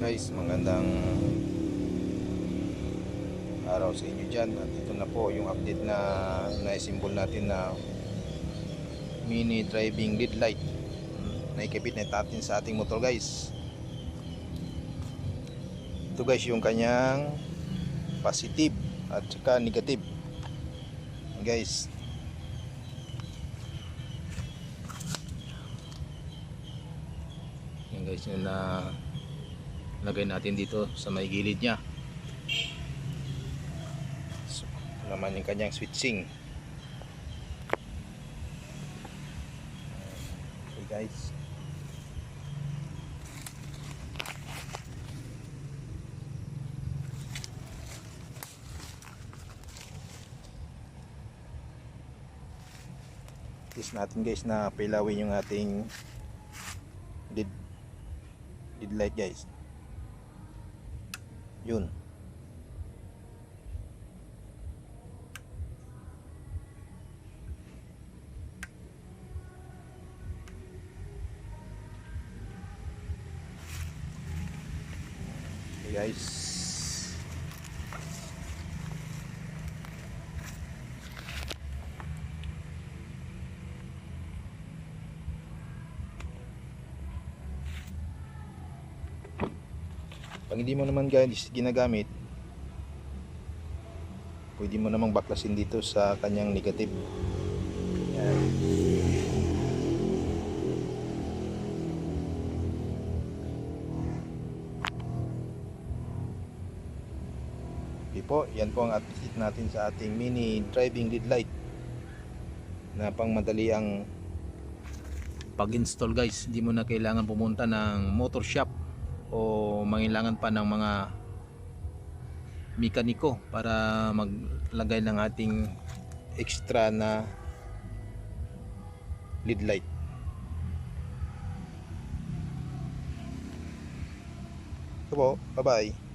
Guys, magandang araw sa inyo dyan. At ito na po yung update na na-symbol natin na mini driving lead light. Naikabit na natin sa ating motor guys. Ito guys yung kanyang positive at saka negative. Guys, Yan guys yung na lagay natin dito sa may gilid niya. So, naman yung kanyang switching. Okay guys. Test natin guys na pilawin yung ating lead lead light guys yun. Guys pag hindi mo naman guys ginagamit pwede mo namang baklasin dito sa kanyang negative. Yan. Okay po, yan po ang update natin sa ating mini driving lead light na pang madali ang pag-install guys. Hindi mo na kailangan pumunta ng motor shop o mangailangan pa ng mga mekaniko para maglagay ng ating extra na lead light. Ito po, bye-bye.